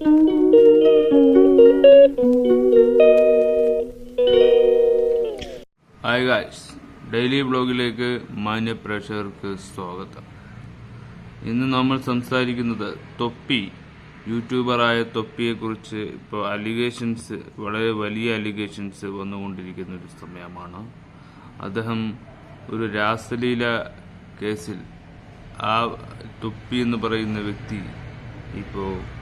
Hi guys daily ബ്ലോഗിലേക്ക് മാന്യ പ്രേക്ഷകർക്ക് സ്വാഗതം. ഇന്ന് നമ്മൾ സംസാരിക്കുന്നത് തൊപ്പി യൂട്യൂബറായ തൊപ്പിയെക്കുറിച്ച്. ഇപ്പോൾ അലിഗേഷൻസ് വളരെ വലിയ അലിഗേഷൻസ് വന്നുകൊണ്ടിരിക്കുന്ന ഒരു സമയമാണ്. അദ്ദേഹം ഒരു രാസലീല കേസിൽ ആ തൊപ്പി എന്ന് പറയുന്ന വ്യക്തി ഇപ്പോൾ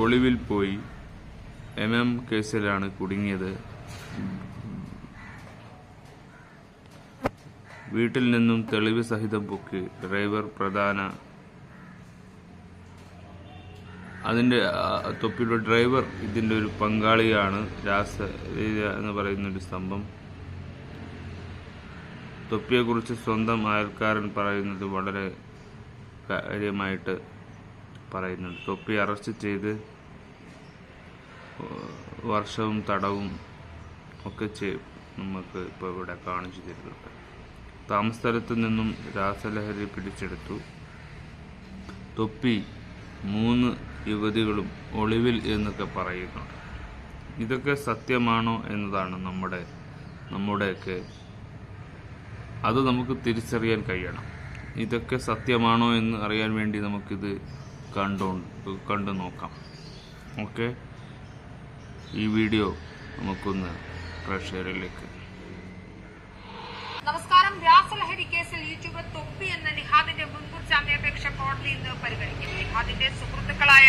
ഒളിവിൽ പോയി എം എം കേസിലാണ് കുടുങ്ങിയത്. വീട്ടിൽ നിന്നും തെളിവ് സഹിതം പൊക്കി ഡ്രൈവർ പ്രധാന അതിന്റെ തൊപ്പിയുടെ ഡ്രൈവർ ഇതിന്റെ ഒരു പങ്കാളിയാണ്. രാസ എന്ന് പറയുന്ന ഒരു സ്തംഭം തൊപ്പിയെക്കുറിച്ച് സ്വന്തം അയൽക്കാരൻ പറയുന്നത് വളരെ കാര്യമായിട്ട് പറയുന്നുണ്ട്. തൊപ്പി അറസ്റ്റ് ചെയ്ത് വർഷവും തടവും ഒക്കെ നമുക്ക് ഇപ്പോൾ ഇവിടെ കാണിച്ചു തരുന്നുണ്ട്. താമസസ്ഥലത്ത് നിന്നും രാസലഹരി പിടിച്ചെടുത്തു. തൊപ്പി മൂന്ന് യുവതികളും ഒളിവിൽ എന്നൊക്കെ പറയുന്നുണ്ട്. ഇതൊക്കെ സത്യമാണോ എന്നതാണ് നമ്മുടെ നമ്മുടെയൊക്കെ അത് നമുക്ക് തിരിച്ചറിയാൻ കഴിയണം. ഇതൊക്കെ സത്യമാണോ എന്ന് അറിയാൻ വേണ്ടി നമുക്കിത് കണ്ടു കണ്ടു നോക്കാം. ഓക്കെ? ഈ വീഡിയോ നമുക്കൊന്ന് പ്രേക്ഷകരിലേക്ക്. നമസ്കാരം. രാസലഹരി കേസിൽ യൂട്യൂബർ തൊപ്പി എന്ന നിഹാദിന്റെ മുൻകൂർ ജാമ്യാപേക്ഷ കോടതി ഇന്ന് പരിഗണിക്കും. നിഹാദിന്റെ സുഹൃത്തുക്കളായ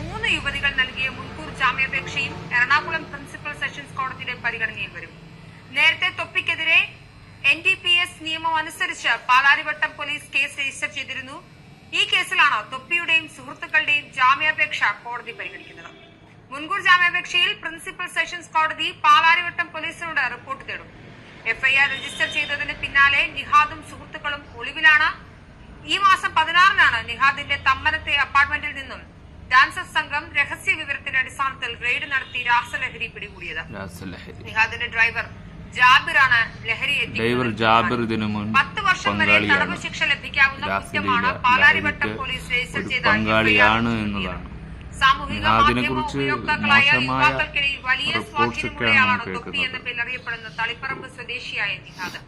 മൂന്ന് യുവതികൾ നൽകിയ മുൻകൂർ ജാമ്യാപേക്ഷയും എറണാകുളം പ്രിൻസിപ്പൽ സെഷൻസ് കോടതിയുടെ പരിഗണനയിൽ വരും. നേരത്തെ തൊപ്പിക്കെതിരെ എൻ ഡി പി എസ് നിയമം അനുസരിച്ച് പാലാരിവട്ടം പോലീസ് കേസ് രജിസ്റ്റർ ചെയ്തിരുന്നു. ഈ കേസിലാണ് തൊപ്പിയുടെയും സുഹൃത്തുക്കളുടെയും ജാമ്യാപേക്ഷ കോടതി പരിഗണിക്കുന്നത്? മുൻകൂർ ജാമ്യാപേക്ഷയിൽ പ്രിൻസിപ്പൽ സെഷൻസ് കോടതി പാലാരിവട്ടം പോലീസിനോട് റിപ്പോർട്ട് തേടും. എഫ്ഐആർ രജിസ്റ്റർ ചെയ്തതിന് പിന്നാലെ നിഹാദും സുഹൃത്തുക്കളും ഒളിവിലാണ്. ഈ മാസം പതിനാറിനാണ് നിഹാദിന്റെ തമ്മനത്തെ അപ്പാർട്ട്മെന്റിൽ നിന്നും ഡാൻസസ് സംഘം രഹസ്യ വിവരത്തിന്റെ അടിസ്ഥാനത്തിൽ റെയ്ഡ് നടത്തി രാസലഹരി പിടികൂടിയത്. നിഹാദിന്റെ ഡ്രൈവർ ജാബിറാണ് ഡ്രൈവർ ജാബിർ ഇതിനു മുൻ പത്ത് വർഷം വരെ തടവ് പങ്കാളിയാണ് ശിക്ഷ ലഭിക്കാവുന്ന കുറ്റമാണ് പാലാരിവട്ടം പോലീസ് രജിസ്റ്റർ ഒരു ചെയ്ത പങ്കാളിയാണ് എന്നതാണ് സാമൂഹിക മാധ്യമ കുറിച്ച് ഉപയോക്താക്കളായ യുവാക്കൾക്കിടയിൽ വലിയ സ്വാധീനമുള്ളയാളാണ് തൊപ്പി എന്ന തളിപ്പറമ്പ് സ്വദേശിയായ നിഹാദ്.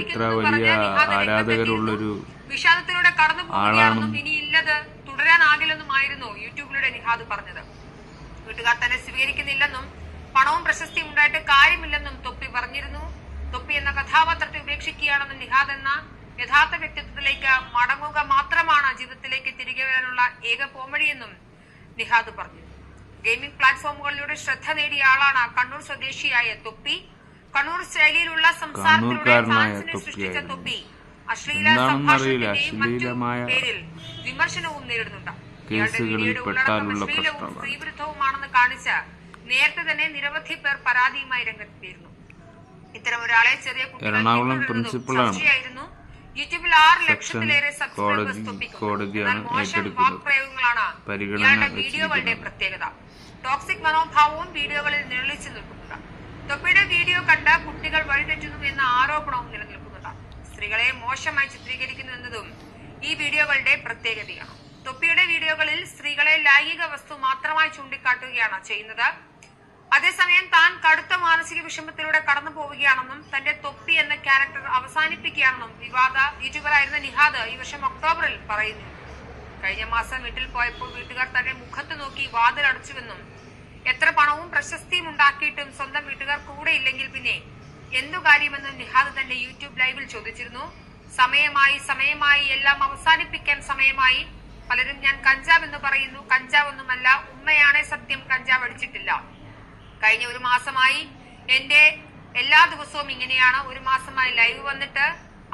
എത്ര വലിയ ആരാധകരുള്ളൊരു. വിഷാദത്തിലൂടെ കടന്നു പോകുകയാണെന്നും ആളാണെന്നും ഇനി ഇല്ലത് തുടരാനാകില്ലെന്നുമായിരുന്നു യൂട്യൂബിലൂടെ നിഹാദ് പറഞ്ഞത്. വീട്ടുകാർ തന്നെ സ്വീകരിക്കുന്നില്ലെന്നും പണവും പ്രശസ്തിയും ഉണ്ടായിട്ട് കാര്യമില്ലെന്നും തൊപ്പി പറഞ്ഞിരുന്നു. തൊപ്പി എന്ന കഥാപാത്രത്തെ ഉപേക്ഷിക്കുകയാണെന്നും നിഹാദ് എന്ന യഥാർത്ഥ വ്യക്തിത്വത്തിലേക്ക് മടങ്ങുക മാത്രമാണ് ജീവിതത്തിലേക്ക് തിരികെ വരാനുള്ള ഏക പോംവഴിയെന്നും നിഹാദ് പറഞ്ഞു. ഗെയിമിംഗ് പ്ലാറ്റ്ഫോമുകളിലൂടെ ശ്രദ്ധ നേടിയ ആളാണ് കണ്ണൂർ സ്വദേശിയായ തൊപ്പി. കണ്ണൂർ ശൈലിയിലുള്ള സംസാരത്തിലൂടെ ഫാൻസിനെ സൃഷ്ടിച്ച തൊപ്പി അശ്ലീല എന്താണെന്ന് സംഭാഷണത്തിന്റെയും മറ്റും അശ്ലീലമായ പേരിൽ വിമർശനവും നേരിടുന്നുണ്ട്. ഇയാളുടെ വീഡിയോയുടെ ഉള്ളടക്കം അശ്ലീലവും സ്ത്രീവിരുദ്ധവുമാണെന്ന് കാണിച്ച് നേരത്തെ തന്നെ നിരവധി പേർ പരാതിയുമായി രംഗത്തെത്തിയിരുന്നു ഇത്തരം ഒരാളെ ചെറിയ എറണാകുളം പ്രിൻസിപ്പളാണ്. യൂട്യൂബിൽ ആറ് ലക്ഷത്തിലേറെ. കോടതിയാണ് ഏറ്റെടുക്കുന്നത്. പരിഗണന വീഡിയോകളുടെ. പ്രത്യേകത ടോക്സിക് മനോഭാവവും വീഡിയോകളിൽ നിഴലിച്ചു നിൽക്കുന്നുണ്ട് തൊപ്പിയുടെ വീഡിയോ കണ്ട കുട്ടികൾ വഴിതെറ്റുന്നു എന്ന ആരോപണവും നിലനിൽക്കുന്നുണ്ട് സ്ത്രീകളെ മോശമായി ചിത്രീകരിക്കുന്നു എന്നതും ഈ വീഡിയോകളുടെ പ്രത്യേകതയാണ് തൊപ്പിയുടെ വീഡിയോകളിൽ സ്ത്രീകളെ ലൈംഗിക വസ്തു മാത്രമായി ചൂണ്ടിക്കാട്ടുകയാണ് ചെയ്യുന്നത് അതേസമയം താൻ കടുത്ത മാനസിക വിഷമത്തിലൂടെ കടന്നു പോവുകയാണെന്നും തന്റെ തൊപ്പി എന്ന ക്യാരക്ടർ അവസാനിപ്പിക്കുകയാണെന്നും വിവാദ യൂട്യൂബറായിരുന്ന നിഹാദ് ഈ വർഷം ഒക്ടോബറിൽ പറയുന്നു. കഴിഞ്ഞ മാസം വീട്ടിൽ പോയപ്പോൾ വീട്ടുകാർ തന്റെ മുഖത്ത് നോക്കി വാതിൽ അടച്ചുവെന്നും എത്ര പണവും പ്രശസ്തിയും ഉണ്ടാക്കിയിട്ടും സ്വന്തം വീട്ടുകാർ കൂടെ ഇല്ലെങ്കിൽ പിന്നെ എന്തു കാര്യമെന്നും നിഹാദ് തന്റെ യൂട്യൂബ് ലൈവിൽ ചോദിച്ചിരുന്നു. സമയമായി സമയമായി എല്ലാം അവസാനിപ്പിക്കാൻ സമയമായി. പലരും ഞാൻ കഞ്ചാവ് എന്ന് പറയുന്നു. കഞ്ചാവ് ഒന്നുമല്ല ഉമ്മയാണേ സത്യം കഞ്ചാവ് അടിച്ചിട്ടില്ല. കഴിഞ്ഞ ഒരു മാസമായി എന്റെ എല്ലാ ദിവസവും ഇങ്ങനെയാണ്. ഒരു മാസമായി ലൈവ് വന്നിട്ട്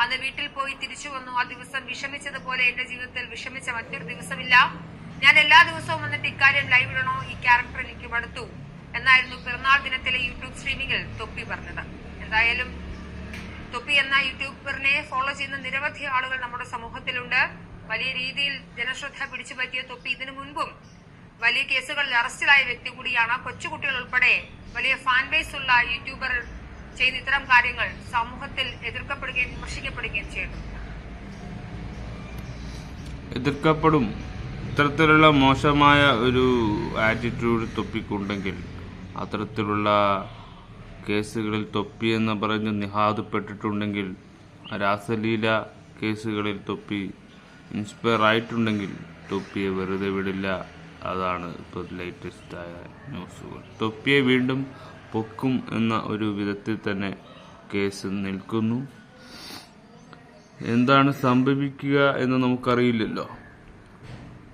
അന്ന് വീട്ടിൽ പോയി തിരിച്ചു വന്നു. ആ ദിവസം വിഷമിച്ചതുപോലെ എന്റെ ജീവിതത്തിൽ വിഷമിച്ച മറ്റൊരു ദിവസമില്ല. ഞാൻ എല്ലാ ദിവസവും വന്നിട്ട് ഇക്കാര്യം ലൈവ് ഇടണോ? ഈ ക്യാരക്ടർ എനിക്ക് മടുത്തു. എന്നായിരുന്നു പിറന്നാൾ ദിനത്തിലെ യൂട്യൂബ് സ്ട്രീമിംഗിൽ തൊപ്പി പറഞ്ഞത്. എന്തായാലും തൊപ്പി എന്ന യൂട്യൂബറിനെ ഫോളോ ചെയ്യുന്ന നിരവധി ആളുകൾ നമ്മുടെ സമൂഹത്തിലുണ്ട്. വലിയ രീതിയിൽ ജനശ്രദ്ധ പിടിച്ചു പറ്റിയ തൊപ്പി ഇതിനു മുൻപും വലിയ കേസുകളിൽ അറസ്റ്റിലായ വ്യക്തി കൂടിയാണ് കൊച്ചുകുട്ടികൾ ഉൾപ്പെടെ വലിയ ഫാൻ ബേസ് ഉള്ള യൂട്യൂബർ ചെയ്യുന്ന ഇത്തരം കാര്യങ്ങൾ സമൂഹത്തിൽ എതിർക്കപ്പെടുകയും വിമർശിക്കപ്പെടുകയും ചെയ്യുന്നു. എതിർക്കപ്പെടും. ഇത്തരത്തിലുള്ള മോശമായ ഒരു ആറ്റിറ്റ്യൂഡ് തൊപ്പിക്കുണ്ടെങ്കിൽ അത്തരത്തിലുള്ള കേസുകളിൽ തൊപ്പി എന്ന് പറഞ്ഞ് നിഹാദപ്പെട്ടിട്ടുണ്ടെങ്കിൽ രാസലീല കേസുകളിൽ തൊപ്പി ഇൻസ്പയർ ആയിട്ടുണ്ടെങ്കിൽ തൊപ്പിയെ വെറുതെ വിടില്ല. അതാണ് ഇപ്പോൾ ലേറ്റസ്റ്റ് ആയ ന്യൂസുകൾ തൊപ്പിയെ വീണ്ടും പൊക്കും എന്ന ഒരു വിധത്തിൽ തന്നെ കേസ് നിൽക്കുന്നു. എന്താണ് സംഭവിക്കുക എന്ന് നമുക്കറിയില്ലല്ലോ.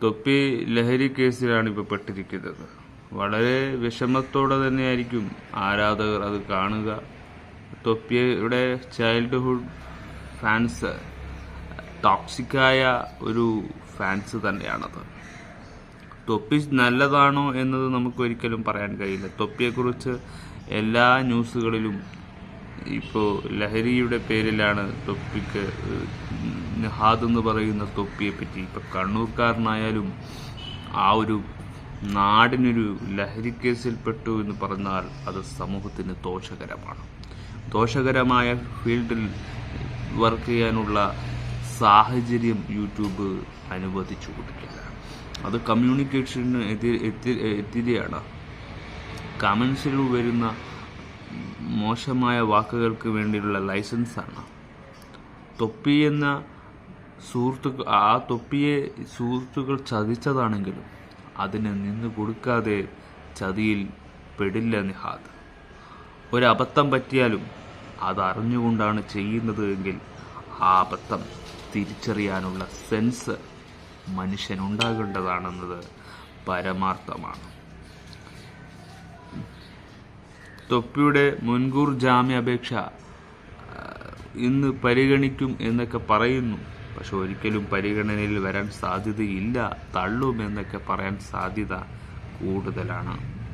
തൊപ്പി ലഹരി കേസിലാണ് ഇപ്പോൾ പെട്ടിരിക്കുന്നത്. വളരെ വിഷമത്തോടെ തന്നെയായിരിക്കും ആരാധകർ അത് കാണുക. തൊപ്പിയുടെ ചൈൽഡ്ഹുഡ് ഫാൻസ് ടോക്സിക്കായ ഒരു ഫാൻസ് തന്നെയാണത്. തൊപ്പി നല്ലതാണോ എന്നത് നമുക്ക് ഒരിക്കലും പറയാൻ കഴിയില്ല. തൊപ്പിയെക്കുറിച്ച് എല്ലാ ന്യൂസുകളിലും ഇപ്പോൾ ലഹരിയുടെ പേരിലാണ് തൊപ്പിക്ക് നിഹാദ് എന്ന് പറയുന്ന തൊപ്പിയെ പറ്റി ഇപ്പോൾ കണ്ണൂർക്കാരനായാലും ആ ഒരു നാടിനൊരു ലഹരി കേസിൽപ്പെട്ടു എന്ന് പറഞ്ഞാൽ അത് സമൂഹത്തിന് ദോഷകരമാണ്. ദോഷകരമായ ഫീൽഡിൽ വർക്ക് ചെയ്യാനുള്ള സാഹചര്യം യൂട്യൂബ് അനുവദിച്ചു കൊടുക്കില്ല. അത് കമ്മ്യൂണിക്കേഷന് എതിരെ എതി- എതിരെയാണ്. കമൻസിൽ വരുന്ന മോശമായ വാക്കുകൾക്ക് വേണ്ടിയുള്ള ലൈസൻസാണ് തൊപ്പി എന്ന സുഹൃത്തുക്കൾ ആ തൊപ്പിയെ സുഹൃത്തുക്കൾ ചതിച്ചതാണെങ്കിലും അതിന് നിന്ന് കൊടുക്കാതെ ചതിയിൽ പെടില്ല നിഹാദ്. ഒരബദ്ധം പറ്റിയാലും അതറിഞ്ഞുകൊണ്ടാണ് ചെയ്യുന്നത് എങ്കിൽ ആ അബദ്ധം തിരിച്ചറിയാനുള്ള സെൻസ് മനുഷ്യനുണ്ടാകേണ്ടതാണെന്നത് പരമാർത്ഥമാണ്. തൊപ്പിയുടെ മുൻകൂർ ജാമ്യാപേക്ഷ ഇന്ന് പരിഗണിക്കും എന്നൊക്കെ പറയുന്നു. പക്ഷെ ഒരിക്കലും പരിഗണനയിൽ വരാൻ സാധ്യതയില്ല തള്ളും എന്നൊക്കെ പറയാൻ സാധ്യത കൂടുതലാണ്.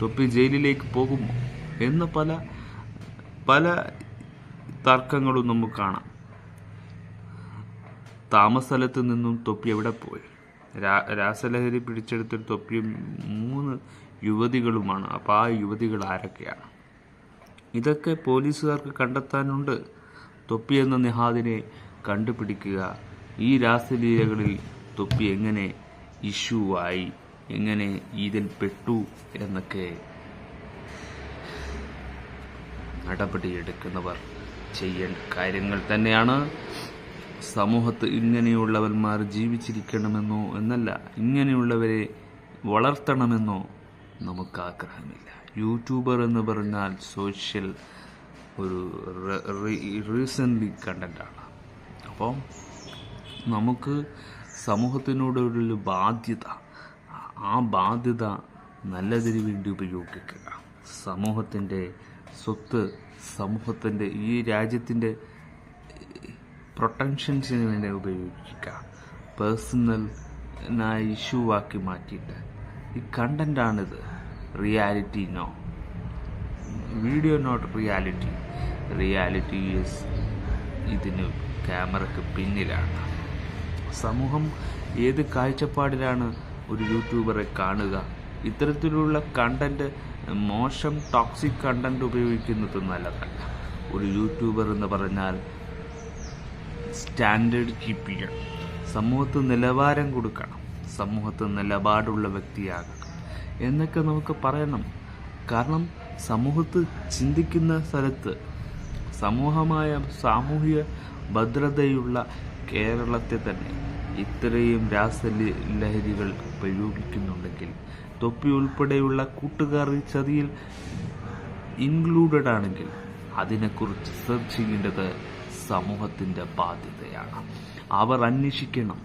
തൊപ്പി ജയിലിലേക്ക് പോകുമോ? എന്ന് പല പല തർക്കങ്ങളും നമുക്ക് കാണാം. താമസസ്ഥലത്ത് നിന്നും തൊപ്പി എവിടെ പോയി? രാ- രാസലഹരി പിടിച്ചെടുത്തൊരു തൊപ്പി മൂന്ന് യുവതികളുമാണ്. അപ്പോൾ ആ യുവതികൾ ആരൊക്കെയാണ്? ഇതൊക്കെ പോലീസുകാർക്ക് കണ്ടെത്താനുണ്ട്. തൊപ്പി എന്ന നിഹാദിനെ കണ്ടുപിടിക്കുക. ഈ രാസലീലകളിൽ തൊപ്പി എങ്ങനെ ഇഷ്യൂ ആയി? എങ്ങനെ ഇതിൽ പെട്ടു? എന്നൊക്കെ നടപടിയെടുക്കുന്നവർ ചെയ്യേണ്ട കാര്യങ്ങൾ തന്നെയാണ്. സമൂഹത്ത് ഇങ്ങനെയുള്ളവന്മാർ ജീവിച്ചിരിക്കണമെന്നോ എന്നല്ല ഇങ്ങനെയുള്ളവരെ വളർത്തണമെന്നോ നമുക്ക് ആഗ്രഹമില്ല. യൂട്യൂബർ എന്ന് പറഞ്ഞാൽ സോഷ്യൽ ഒരു റീസൺലി കണ്ടന്റാണ് അപ്പം നമുക്ക് സമൂഹത്തിനോടൊരു ബാധ്യത ആ ബാധ്യത നല്ലതിന് വേണ്ടി ഉപയോഗിക്കുക. സമൂഹത്തിന്റെ സ്വത്ത് സമൂഹത്തിന്റെ ഈ രാജ്യത്തിന്റെ പ്രൊട്ടക്ഷൻസിന് വേണ്ടി ഉപയോഗിക്കുക. പേഴ്സണൽ ഇഷ്യൂ ആക്കി മാറ്റിയിട്ട്. ഈ കണ്ടന്റാണിത് reality no video not reality reality is ഇതിന് ക്യാമറയ്ക്ക് പിന്നിലാണ്. സമൂഹം ഏത് കാഴ്ചപ്പാടിലാണ് ഒരു യൂട്യൂബറെ കാണുക? ഇത്തരത്തിലുള്ള കണ്ടന്റ് മോശം ടോക്സിക് കണ്ടന്റ് ഉപയോഗിക്കുന്നത് നല്ലതല്ല. ഒരു യൂട്യൂബർ എന്ന് പറഞ്ഞാൽ സ്റ്റാൻഡേർഡ് കീപ്പ് ചെയ്യണം സമൂഹത്ത് നിലവാരം കൊടുക്കണം. സമൂഹത്ത് നിലപാടുള്ള വ്യക്തിയാകണം. എന്നൊക്കെ നമുക്ക് പറയണം. കാരണം സമൂഹത്ത് ചിന്തിക്കുന്ന സ്ഥലത്ത് സമൂഹമായ സാമൂഹിക ഭദ്രതയുള്ള കേരളത്തെ തന്നെ ഇത്രയും രാസലഹരികൾ പ്രയോഗിക്കുന്നുണ്ടെങ്കിൽ തൊപ്പി ഉൾപ്പെടെയുള്ള കൂട്ടുകാർ ഈ ചതിയിൽ ഇൻക്ലൂഡഡ് ആണെങ്കിൽ അതിനെക്കുറിച്ച് ചെയ്യേണ്ടത് സമൂഹത്തിന്റെ ബാധ്യതയാണ്. അവർ അന്വേഷിക്കണം.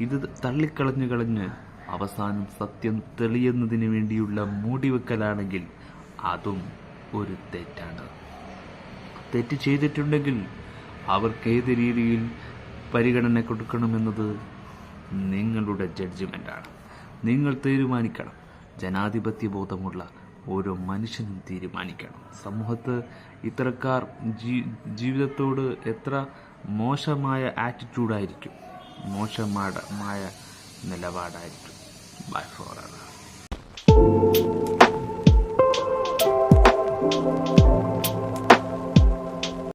ഇത് തള്ളിക്കളഞ്ഞു കളഞ്ഞ് അവസാനം സത്യം തെളിയുന്നതിന് വേണ്ടിയുള്ള മൂടിവെക്കലാണെങ്കിൽ അതും ഒരു തെറ്റാണ്. തെറ്റ് ചെയ്തിട്ടുണ്ടെങ്കിൽ അവർക്ക് ഏത് രീതിയിൽ പരിഗണന കൊടുക്കണമെന്നത് നിങ്ങളുടെ ജഡ്ജ്മെന്റാണ് നിങ്ങൾ തീരുമാനിക്കണം. ജനാധിപത്യ ബോധമുള്ള ഓരോ മനുഷ്യനും തീരുമാനിക്കണം. സമൂഹത്ത് ഇത്തരക്കാർ ജീവിതത്തോട് എത്ര മോശമായ ആറ്റിറ്റ്യൂഡായിരിക്കും മോശമായ നിലപാടായിരിക്കും. By four